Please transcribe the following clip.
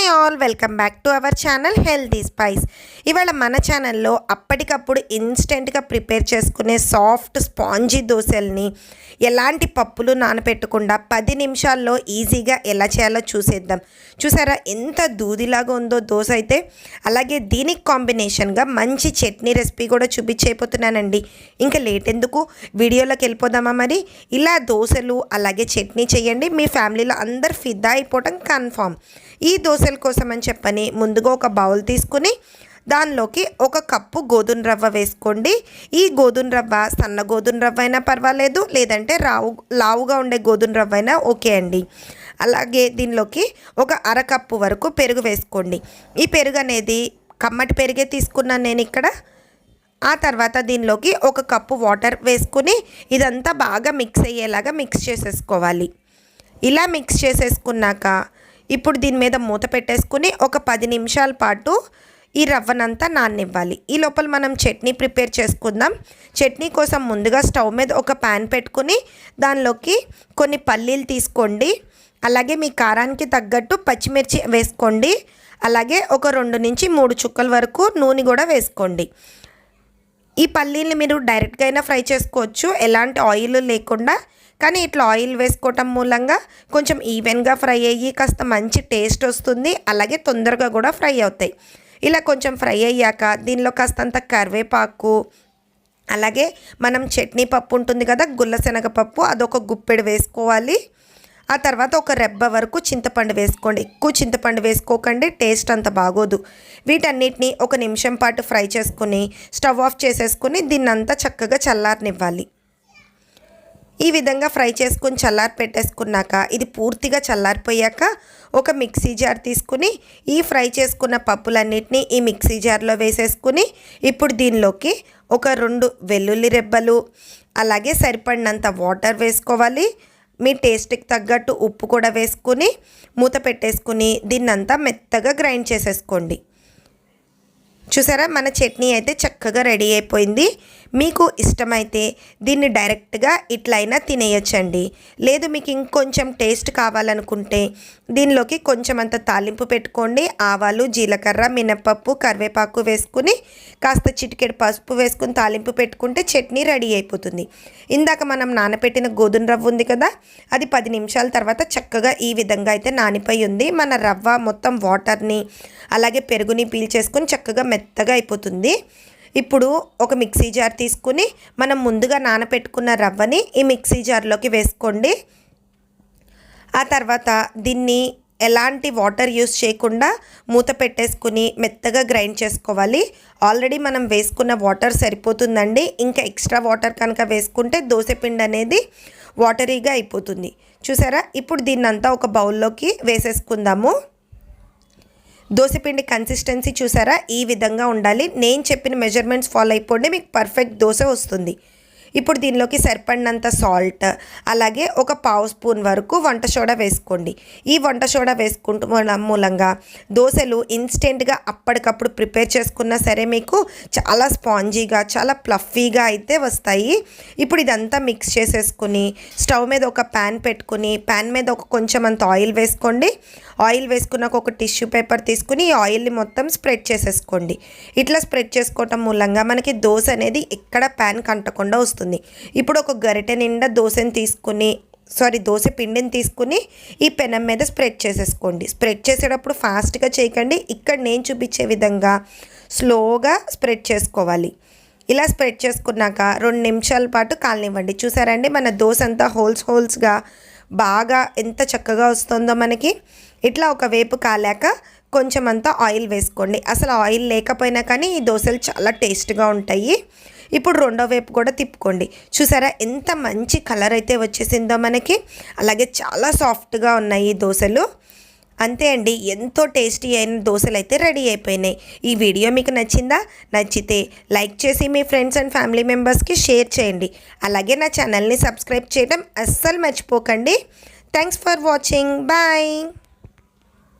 hi all welcome back to our channel healthy spice ఇవాళ మన ఛానల్లో అప్పటికప్పుడు ఇన్స్టెంట్గా ప్రిపేర్ చేసుకునే సాఫ్ట్ స్పాంజీ దోశల్ని ఎలాంటి పప్పులు నానపెట్టకుండా పది నిమిషాల్లో ఈజీగా ఎలా చేయాలో చూసేద్దాం. చూసారా ఎంత దూదిలాగా ఉందో దోశ అయితే? అలాగే దీనికి కాంబినేషన్గా మంచి చట్నీ రెసిపీ కూడా చూపించైపోతున్నానండి ఇంకా లేట్ ఎందుకు వీడియోలోకి వెళ్ళిపోదామా మరి? ఇలా దోశలు అలాగే చట్నీ చేయండి. మీ ఫ్యామిలీలో అందరు ఫిదా అయిపోవటం కన్ఫామ్. ఈ దోశల కోసం అని చెప్పని ముందుగా ఒక బౌల్ తీసుకుని దానిలోకి ఒక కప్పు గోధుమ రవ్వ వేసుకోండి. ఈ గోధుమ రవ్వ సన్న గోధుమ రవ్వ అయినా పర్వాలేదు లేదంటే రావు లావుగా ఉండే గోధుమ రవ్వ అయినా ఓకే అండి. అలాగే దీనిలోకి ఒక అరకప్పు వరకు పెరుగు వేసుకోండి. ఈ పెరుగు అనేది కమ్మటి పెరిగే తీసుకున్నాను నేను ఇక్కడ. ఆ తర్వాత దీనిలోకి ఒక కప్పు వాటర్ వేసుకుని ఇదంతా బాగా మిక్స్ అయ్యేలాగా మిక్స్ చేసేసుకోవాలి. ఇలా మిక్స్ చేసేసుకున్నాక ఇప్పుడు దీని మీద మూత పెట్టేసుకుని ఒక పది నిమిషాల పాటు ఈ రవ్వనంతా నాననివ్వాలి. ఈ లోపల మనం చట్నీ ప్రిపేర్ చేసుకుందాం. చట్నీ కోసం ముందుగా స్టవ్ మీద ఒక ప్యాన్ పెట్టుకుని దానిలోకి కొన్ని పల్లీలు తీసుకోండి. అలాగే మీ కారానికి తగ్గట్టు పచ్చిమిర్చి వేసుకోండి. అలాగే ఒక రెండు నుంచి మూడు చుక్కల వరకు నూనె కూడా వేసుకోండి. ఈ పల్లీల్ని మీరు డైరెక్ట్గా అయినా ఫ్రై చేసుకోవచ్చు. ఎలాంటి ఆయిల్ లేకుండా. కానీ ఇట్లా ఆయిల్ వేసుకోవటం మూలంగా కొంచెం ఈవెన్గా ఫ్రై అయ్యి కాస్త మంచి టేస్ట్ వస్తుంది. అలాగే తొందరగా కూడా ఫ్రై అవుతాయి. ఇలా కొంచెం ఫ్రై అయ్యాక దీనిలో కాస్తంత కరివేపాకు అలాగే మనం చట్నీ పప్పు ఉంటుంది కదా గుల్లశనగ పప్పు అదొక గుప్పెడు వేసుకోవాలి. ఆ తర్వాత ఒక రెబ్బ వరకు చింతపండు వేసుకోండి. ఎక్కువ చింతపండు వేసుకోకండి టేస్ట్ అంత బాగోదు. వీటన్నిటిని ఒక నిమిషం పాటు ఫ్రై చేసుకుని స్టవ్ ఆఫ్ చేసేసుకుని దీన్నంతా చక్కగా చల్లారనివ్వాలి. ఈ విధంగా ఫ్రై చేసుకుని చల్లారి పెట్టేసుకున్నాక ఇది పూర్తిగా చల్లారిపోయాక ఒక మిక్సీ జార్ తీసుకుని ఈ ఫ్రై చేసుకున్న పప్పులన్నిటినీ ఈ మిక్సీ జార్లో వేసేసుకుని ఇప్పుడు దీనిలోకి ఒక రెండు వెల్లుల్లి రెబ్బలు అలాగే సరిపడినంత వాటర్ వేసుకోవాలి. మీ టేస్ట్కి తగ్గట్టు ఉప్పు కూడా వేసుకుని మూత పెట్టేసుకుని దీన్నంతా మెత్తగా గ్రైండ్ చేసేసుకోండి. చూసారా? మన చట్నీ అయితే చక్కగా రెడీ అయిపోయింది. మీకు ఇష్టమైతే దీన్ని డైరెక్ట్గా ఇట్లయినా తినేయచ్చండి. లేదు మీకు ఇంకొంచెం టేస్ట్ కావాలనుకుంటే దీనిలోకి కొంచెం అంత తాలింపు పెట్టుకోండి. ఆవాలు జీలకర్ర మినపప్పు కరివేపాకు వేసుకుని కాస్త చిటికెడు పసుపు వేసుకుని తాలింపు పెట్టుకుంటే చట్నీ రెడీ అయిపోతుంది. ఇందాక మనం నానబెట్టిన గోధుమ రవ్వ ఉంది కదా అది పది నిమిషాల తర్వాత చక్కగా ఈ విధంగా అయితే నానిపోయి ఉంది. మన రవ్వ మొత్తం వాటర్ని అలాగే పెరుగుని పీల్చేసుకొని చక్కగా మెత్తగా అయిపోతుంది. ఇప్పుడు ఒక మిక్సీ జార్ తీసుకుని మనం ముందుగా నానపెట్టుకున్న రవ్వని ఈ మిక్సీ జార్లోకి వేసుకోండి. ఆ తర్వాత దీన్ని ఎలాంటి వాటర్ యూస్ చేయకుండా మూత పెట్టేసుకుని మెత్తగా గ్రైండ్ చేసుకోవాలి. ఆల్రెడీ మనం వేసుకున్న వాటర్ సరిపోతుందండి. ఇంకా ఎక్స్ట్రా వాటర్ కనుక వేసుకుంటే దోశపిండి అనేది వాటరీగా అయిపోతుంది. చూసారా? ఇప్పుడు దీన్నంతా ఒక బౌల్లోకి వేసేసుకుందాము. దోశపిండి కన్సిస్టెన్సీ చూసారా? ఈ విధంగా ఉండాలి. నేను చెప్పిన మెజర్మెంట్స్ ఫాలో అయిపోండి. మీకు పర్ఫెక్ట్ దోశ వస్తుంది. ఇప్పుడు దీనిలోకి సరిపడినంత సాల్ట్ అలాగే ఒక పావు స్పూన్ వరకు వంట సోడా వేసుకోండి. ఈ వంట సోడా వేసుకుంటూ మూలంగా దోశలు ఇన్స్టెంట్గా అప్పటికప్పుడు ప్రిపేర్ చేసుకున్నా సరే మీకు చాలా స్పాంజీగా చాలా ప్లఫీగా అయితే వస్తాయి. ఇప్పుడు ఇదంతా మిక్స్ చేసేసుకుని స్టవ్ మీద ఒక ప్యాన్ పెట్టుకుని ప్యాన్ మీద ఒక కొంచెం అంత ఆయిల్ వేసుకోండి. ఆయిల్ వేసుకున్నాక ఒక టిష్యూ పేపర్ తీసుకుని ఈ ఆయిల్ని మొత్తం స్ప్రెడ్ చేసేసుకోండి. ఇట్లా స్ప్రెడ్ చేసుకోవటం మూలంగా మనకి దోశ అనేది ఎక్కడ ప్యాన్ కంటకుండా వస్తుంది. ఇప్పుడు ఒక గరిటె నిండా దోశని తీసుకుని సారీ దోశ పిండిని తీసుకుని ఈ పెనం మీద స్ప్రెడ్ చేసేసుకోండి. స్ప్రెడ్ చేసేటప్పుడు ఫాస్ట్గా చేయకండి. ఇక్కడ నేను చూపించే విధంగా స్లోగా స్ప్రెడ్ చేసుకోవాలి. ఇలా స్ప్రెడ్ చేసుకున్నాక రెండు నిమిషాల పాటు కాలనివ్వండి. చూసారండి మన దోశ అంతా హోల్స్ హోల్స్గా బాగా ఎంత చక్కగా వస్తుందో మనకి. ఇట్లా ఒక వేపు కాలాక కొంచెం అంతా ఆయిల్ వేసుకోండి. అసలు ఆయిల్ లేకపోయినా కానీ ఈ దోశలు చాలా టేస్ట్గా ఉంటాయి. ఇప్పుడు రెండో వైపు కూడా తిప్పుకోండి. చూసారా? ఎంత మంచి కలర్ అయితే వచ్చేసిందో మనకి. అలాగే చాలా సాఫ్ట్గా ఉన్నాయి ఈ దోశలు. అంతే అండి. ఎంతో టేస్టీ అయిన దోశలు అయితే రెడీ అయిపోయినాయి. ఈ వీడియో మీకు నచ్చిందా? నచ్చితే లైక్ చేసి మీ ఫ్రెండ్స్ అండ్ ఫ్యామిలీ మెంబర్స్కి షేర్ చేయండి. అలాగే నా ఛానల్ని సబ్స్క్రైబ్ చేయడం అస్సలు మర్చిపోకండి. Thanks for watching. బాయ్.